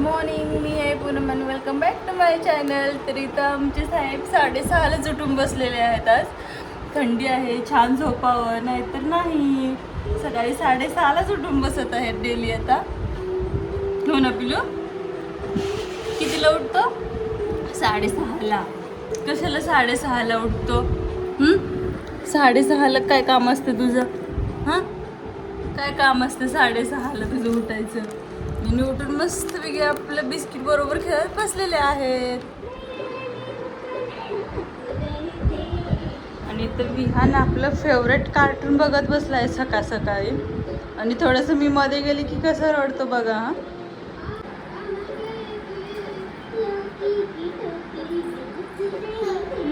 Morning मी आहे पूनमन welcome back to my channel तरी तर आमचे साहेब साडेसहालाच उठून बसलेले आहेत आज. थंडी आहे छान झोपावं नाहीतर नाही. सकाळी साडेसहालाच उठून बसत आहेत डेली आता. हो ना पिलू? कितीला उठतो? साडेसहाला. कशाला साडेसहाला उठतो? साडेसहाला काय काम असतं तुझं? हां? काय काम असतं साडेसहाला तुझं उठायचं? न्यूटन मस्त वेगळे आपलं बिस्किट बरोबर खेळत बसलेले आहेत. आणि तर विहान आपलं फेवरेट कार्टून बघत बसलाय सकाळ सकाळी. आणि थोडंसं मी मध्ये गेले की कसं रडतो बघा हा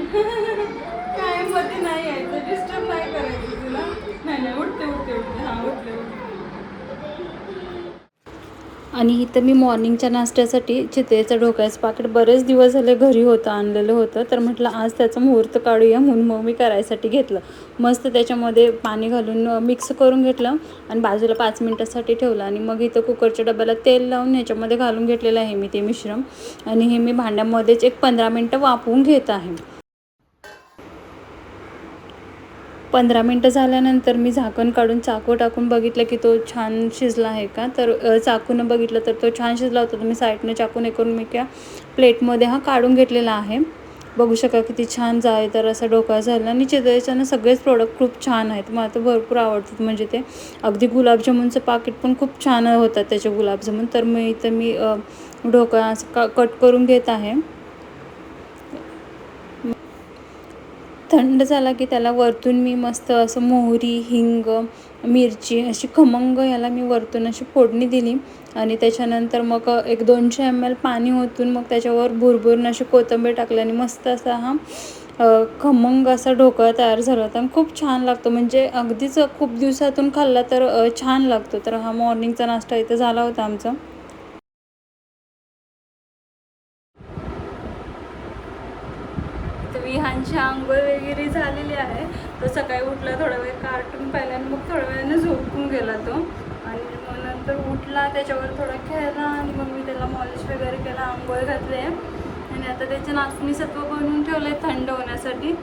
काय मध्ये नाही यायचं डिस्टर्ब नाही करायचं तुला नाही नाही उठते उठते उठते हां उठते उठते आणि इथं मी मॉर्निंगच्या नाश्त्यासाठी चितेचं ढोकळ्याचं पाकिट बरेच दिवस झाले घरी होतं आणलेलं होतं. तर म्हटलं आज त्याचं मुहूर्त काढूया म्हणून मग मी करायसाठी घेतलं. मस्त त्याच्यामध्ये पाणी घालून मिक्स करून घेतलं आणि बाजूला पाच मिनटासाठी ठेवलं आणि मग इथं कुकरच्या डब्याला तेल लावून ह्याच्यामध्ये घालून घेतलेलं आहे मी ते मिश्रण. आणि हे मी भांड्यामध्येच एक पंधरा मिनटं वाफवून घेत आहे. पंधरा मिनटं झाल्यानंतर मी झाकण काढून चाकू टाकून बघितलं की तो छान शिजला आहे का? तर चाकूनं बघितलं तर तो छान शिजला होता. तर मी साईडनं चाकून हे करून मी त्या प्लेटमध्ये हा काढून घेतलेला आहे. बघू शका किती छान जाय तर असा डोका झाला आणि चितळेच्यानं सगळेच प्रोडक्ट खूप छान आहेत. मला तर भरपूर आवडतात. म्हणजे ते अगदी गुलाबजामुनचं पाकिट पण खूप छान होतात त्याचे गुलाबजामुन तर मी इथं मी डोका ढोकळा असं का कट करून घेत आहे. थंड झाला की त्याला वरतून मी मस्त असं मोहरी हिंग मिरची अशी खमंग याला मी वरतून अशी फोडणी दिली. आणि त्याच्यानंतर मग एक दोनशे एम एल पाणी ओतून मग त्याच्यावर भुरभुरून अशी कोथिंबीर टाकली आणि मस्त असा हा खमंग असा ढोकळा तयार झाला होता. आणि खूप छान लागतो. म्हणजे अगदीच खूप दिवसातून खाल्ला तर छान लागतो. तर हा मॉर्निंगचा नाश्ता इथं झाला होता आमचा. रिहानची आंघोळ वगैरे झालेली आहे. तो सकाळी उठला थोडा वेळ कार्टून पाहिला आणि मग थोड्या वेळानं झोपून गेला तो. आणि मग नंतर उठला त्याच्यावर थोडा खेळला आणि मग मी त्याला मॉलिश वगैरे केला आंघोळ घातले. आणि आता त्याचे नाचणी सत्व बनवून ठेवले थंड होण्यासाठी.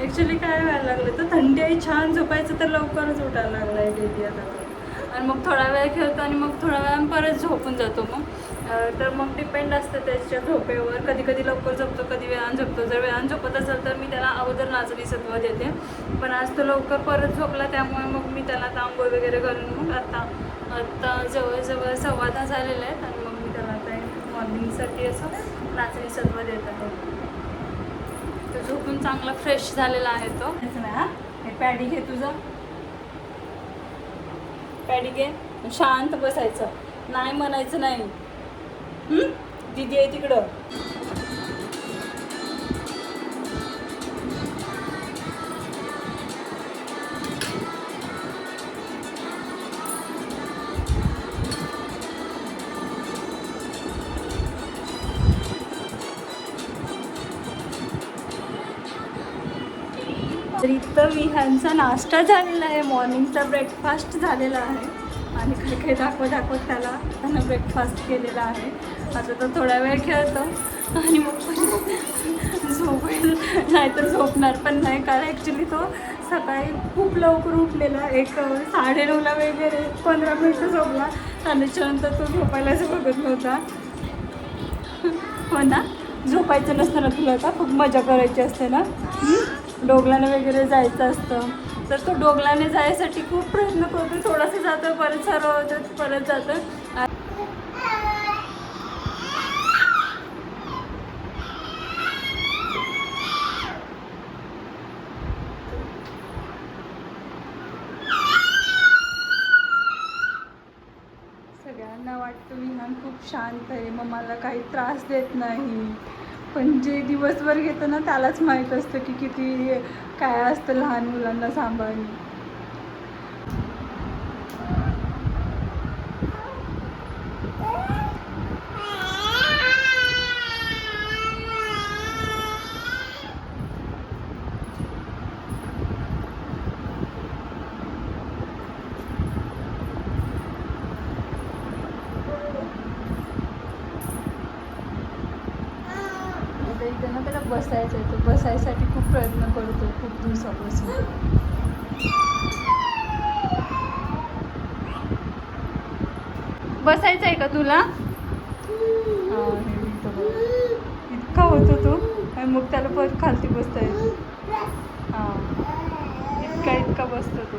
ॲक्च्युली काय व्हायला लागलं तर थंडी आहे छान झोपायचं तर लवकरच उठायला लागला आहे आता. आणि मग थोडा वेळ खेळतो आणि मग थोड्या वेळानं परत झोपून जातो मग. तर मग डिपेंड असतं त्याच्या झोपेवर. कधी कधी लवकर झोपतो कधी वेळानं झोपतो. जर वेळानं झोपत असेल तर मी त्याला अगोदर नाचणी सत्व देते. पण आज तो लवकर परत झोपला त्यामुळे मग मी त्याला आंघोळ वगैरे घालून मग आता आता जवळजवळ सव्वा दहा झालेले आहेत आणि मग मी त्याला आता मॉर्निंगसाठी असं नाचणी सत्व देत. आहे तो झोपून चांगला फ्रेश झालेला आहे तो. हा हे पॅडी घे तुझं. पॅडी शांत बसायचं. नाही म्हणायचं नाही. दिदी दीदी आहे तिकडं. तर इथं विहानचा नाश्ता झालेला आहे. मॉर्निंगचा ब्रेकफास्ट झालेला आहे. आणि काही काही दाखवत दाखवत त्याला त्यानं ब्रेकफास्ट केलेला आहे. आता तो थोडा वेळ खेळतो. आणि मग झोपेल. नाहीतर झोपणार पण नाही. कारण ॲक्च्युली तो सकाळी खूप लवकर उठलेला. एक साडेनऊला वगैरे पंधरा मिनटं झोपला. त्याच्यानंतर तो झोपायलाच बघत नव्हता. हो ना? झोपायचं नसतं ना तुला का खूप मजा करायची असते ना? डोगलाने वगैरे जायचं असतं. तर तो डोगलाने जायसाठी खूप प्रयत्न करतो थोडासा जातो परत सर्व होतं परत जातं सगळ्यांना वाटतं विहान खूप शांत आहे मग मला काही त्रास देत नाही. पण जे दिवसभर घेतं ना त्यालाच माहीत असतं की किती काय असतं लहान मुलांना सांभाळणे. बसायचं आहे तो बसायसाठी खूप प्रयत्न करतो खूप दिवसापासून. बसायचं आहे का तुला. इतका होतो तो आणि मग त्याला परत खालती बसता येतो. हा. इतका इतका बसतो तो.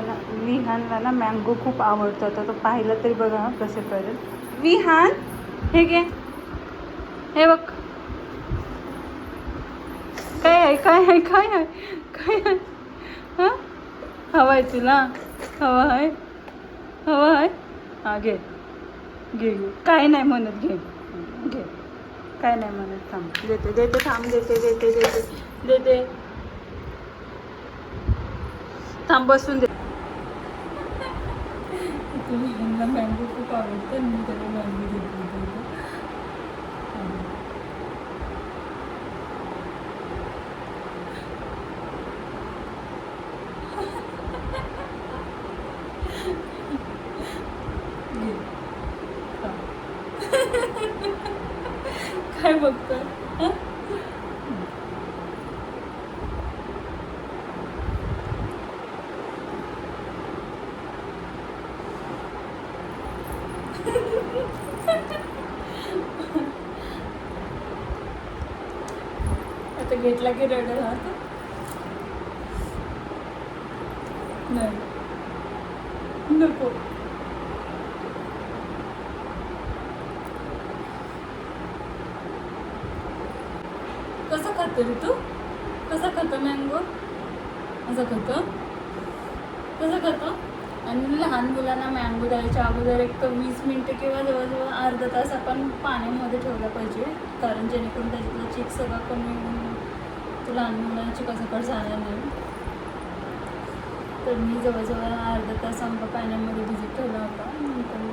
ना विहानला ना मँगो खूप आवडतो. आता तो पाहिलं तरी बघा कसे करेल विहान हे घे. हे बघ. काय आहे काय आहे काय आहे काय आहे? हां? हवा आहे तुला? हवा आहे? हवा आहे? हां घे. घे घे. काय नाही म्हणत घे. घे. काय नाही म्हणत थांब. देते देते थांब देते देते देते देते. थांब बसून दे. मला मँगो खूप आवडतं आणि मी त्याला मँगो देते काय बघतोय हं? तर घेतला की रेड हा नाही. नको. कसं खातो रे तू कसा खातो मँगो असं खातो कसं खातो आणि लहान मुलांना द्यायच्या अगोदर एक तर वीस मिनटं किंवा जवळजवळ अर्धा तास आपण पाण्यामध्ये ठेवलं पाहिजे. कारण जेणेकरून त्याच्यातलं चिक सगळं कमी होऊन लहान मुलांची कसं पण जाणार नाही. तर मी जवळजवळ अर्धा तास आंबा पाण्यामध्ये भिजत ठेवला होता. नंतर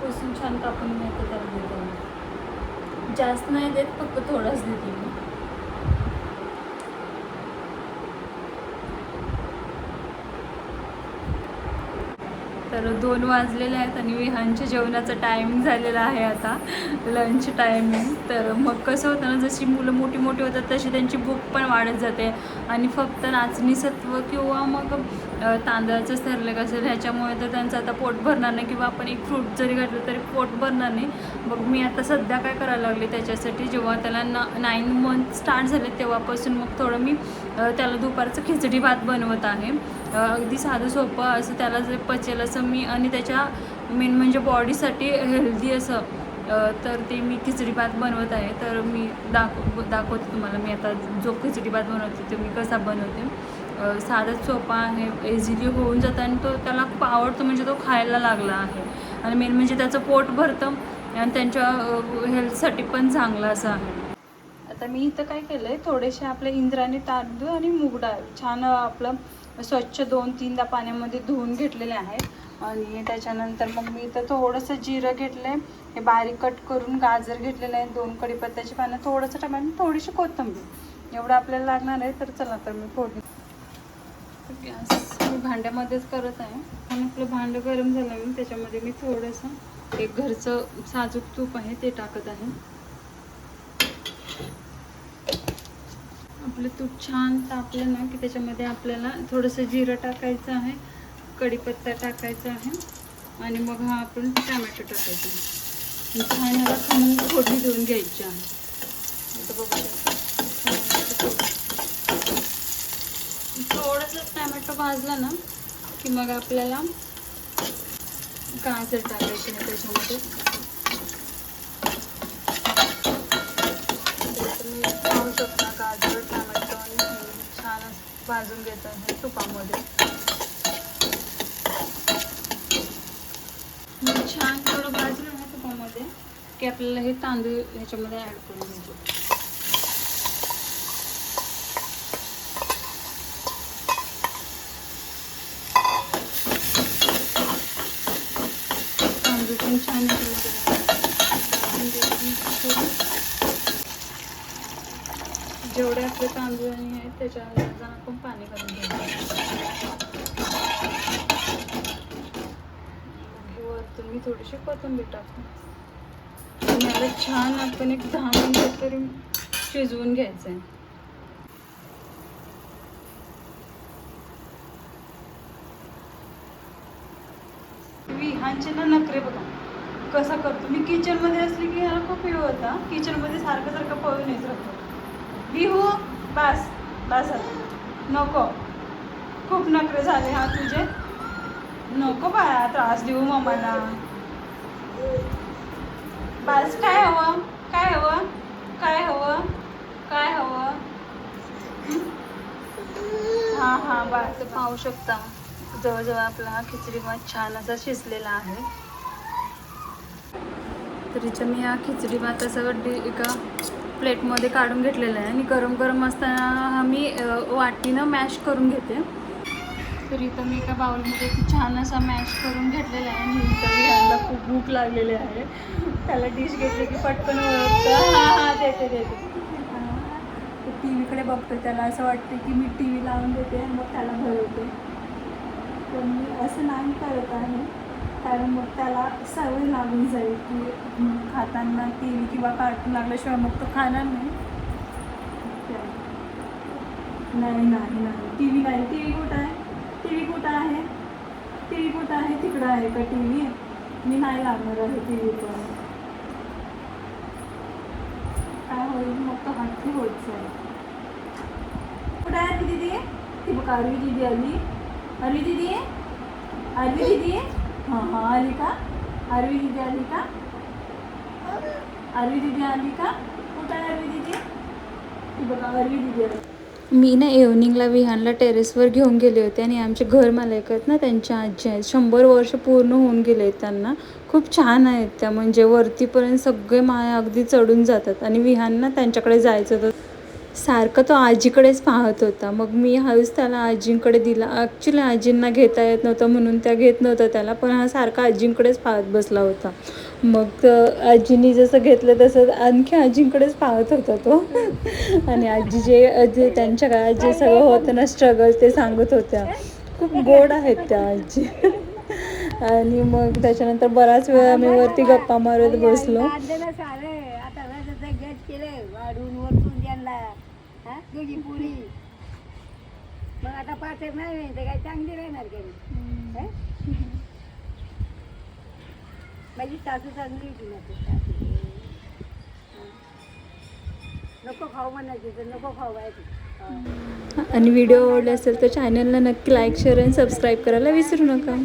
पुसून छान कापून मी आता त्याला देते जास्त नाही देत फक्त थोडंच देते मी. तर दोन वाजलेले आहेत आणि विहानच्या जेवणाचा टायमिंग झालेला आहे आता. Lunch timing. तर मग कसं होतं ना जशी मुलं मोठी मोठी होतात तशी त्यांची भूक पण वाढत जाते. आणि फक्त नाचणीसत्व किंवा मग तांदळाचंच तांदळाचं असेल ह्याच्यामुळे तर त्यांचं आता पोट भरणार नाही किंवा आपण एक फ्रूट जरी घातलं तरी पोट भरणार नाही. मग मी आता सध्या काय करायला लागले त्याच्यासाठी जेव्हा त्याला ना नाईन मंथ स्टार्ट झाले तेव्हापासून मग थोडं मी त्याला दुपारचं खिचडी भात बनवत आहे. अगदी साधं सोपं असं त्याला जे पचेल असं मी आणि त्याच्या मेन म्हणजे बॉडीसाठी हेल्दी असं तर ते मी खिचडी भात बनवत आहे. तर मी दाखव दाखवते तुम्हाला. मी आता जो खिचडी भात बनवते तो मी कसा बनवते. अ, साधाच सोपा आहे इझिली होऊन जातं आणि तो त्याला खूप आवडतो. म्हणजे तो खायला लागला आहे. आणि मेन म्हणजे त्याचं पोट भरतं आणि त्यांच्या हेल्थसाठी पण चांगलं असं आहे. आता मी इथं काय केलं आहे थोडेसे आपले इंद्राने तांदूळ आणि मूग डाळ. छान आपलं स्वच्छ दोन तीनदा पाण्यामध्ये धुवून घेतलेले आहेत. आणि त्याच्यानंतर मग मी इथं थोडंसं जिरं घेतलं आहे हे बारीक कट करून गाजर घेतलेलं आहे. दोन कढीपत्त्याची पानं थोडंसं टमाटर थोडीशी कोथिंबीर. एवढं आपल्याला लागणार आहे तर चला तर मी फोडणी. गॅस मी भांड्यामध्येच करत आहे. आणि आपलं भांडं गरम झालं मी त्याच्यामध्ये मी थोडंसं एक घरचं साजूक तूप आहे ते टाकत आहे. आपलं तूप छान तापलं ना की त्याच्यामध्ये आपल्याला थोडंसं जिरं टाकायचं आहे. कढीपत्ता टाकायचा आहे आणि मग हा आपण टमॅटो टाकायचा आहे. छान ह्याला खमंग फोडणी देऊन घ्यायची आहे. आता बघू थोडंसं टमॅटो भाजला ना की मग आपल्याला गाजर टाकायचे आहे त्याच्यामध्ये. तुम्ही पाहू शकता गाजर टमॅटो आणि छान असं भाजून घेत आहे तुपामध्ये. छान थोडं भाजलं ना तुपामध्ये की आपल्याला हे तांदूळ ह्याच्यामध्ये ॲड करून घ्यायचं. तांदूळ पण छान जेवढे आपले तांदूळ आणि आहेत त्याच्या आपण पाणी करून घ्यायचं. हे मी थोडीशी कोथिंबीर टाकते. आणि छान आपण एक दहा मिनटं तरी शिजवून घ्यायचं आहे विहांचे ना नखरे बघा. कसा करतो? मी किचनमध्ये असली की ह्याला खूप हे होता. किचनमध्ये सारखं सारखं पळून येत राहतो. विहू हो, बास बास आता. नको. खूप नखरे झाले हा तुझे. नको बाळा त्रास देऊ मम्माला बस काय हवं? काय हवं? काय हवं? काय हवं? हां हां बस पाहू शकता. जवळजवळ आपला खिचडी भात छान असा शिजलेला आहे. तर मी हा खिचडी भात असं एका प्लेटमध्ये काढून घेतलेला आहे. आणि गरम गरम असताना हा मी वाटीनं मॅश करून घेते. तर इथं मी एका बाउलमध्ये छान असा मॅश करून घेतलेला आहे आणि इथं विहानला खूप भूक लागलेली आहे. त्याला डिश घेतली की पटकन ओळखतं. हां हां देते देते. टी व्हीकडे बघतो त्याला असं वाटतं की मी टी व्ही लावून देते आणि मग त्याला भरवते पण मी असं नाही करत आहे कारण मग त्याला सवय लागून जाईल की खाताना टी व्ही किंवा कार्टून लागल्याशिवाय मग तो खाणार नाही. नाही नाही नाही. टी व्ही नाही. टी व्ही कुठं आहे? टी व्ही कुठं आहे. टी व्ही कुठं आहे, तिकडं आहे का टी व्ही मी नाही लागणार आहे टी व्ही पण. काय होईल? मग तो हट्टी कुठं आहे दीदी? ती बघ, आरवी दीदी आली. दीदी? आरवी दीदी? हाँ हाँ, आली का? आरवी दीदी आली का? आरवी दीदी आली का? कुठं आहे दीदी? ती बघा, आरवी दीदी आली. मी ना इव्हनिंगला विहानला टेरेसवर घेऊन गेले होते आणि आमचे घर मालक आहेत ना त्यांच्या आजी आहेत. शंभर वर्ष पूर्ण होऊन गेले आहेत त्यांना. खूप छान आहेत त्या. म्हणजे वरतीपर्यंत सगळे माया अगदी चढून जातात आणि विहान ना त्यांच्याकडे जायचं होतं. सारखं तो आजीकडेच पाहत होता. मग मी हळूच त्याला आजींकडे दिला. ॲक्च्युली आजींना घेता येत नव्हतं म्हणून त्या घेत नव्हत्या त्याला पण हा सारखा आजींकडेच पाहत बसला होता. मग त- आजीनी जसं घेतलं तसं आणखी आजींकडेच पाहत होता तो. आणि आजी जे जे त्यांच्या काळात जे सगळं होतं ना स्ट्रगल ते सांगत होत्या. खूप गोड आहेत त्या आजी. आणि मग त्याच्यानंतर बराच वेळ आम्ही वरती गप्पा मारत बसलो. आता रसाचं वाढून मग आता पाचक नाही काय चांगली राहणार काही माझी सासू चांगली होती ना सासू. नको खाऊ म्हणायची तर नको खाऊ आहे आणि व्हिडिओ आवडला असेल तर चॅनलला नक्की लाईक शेअर आणि सबस्क्राईब करायला विसरू नका.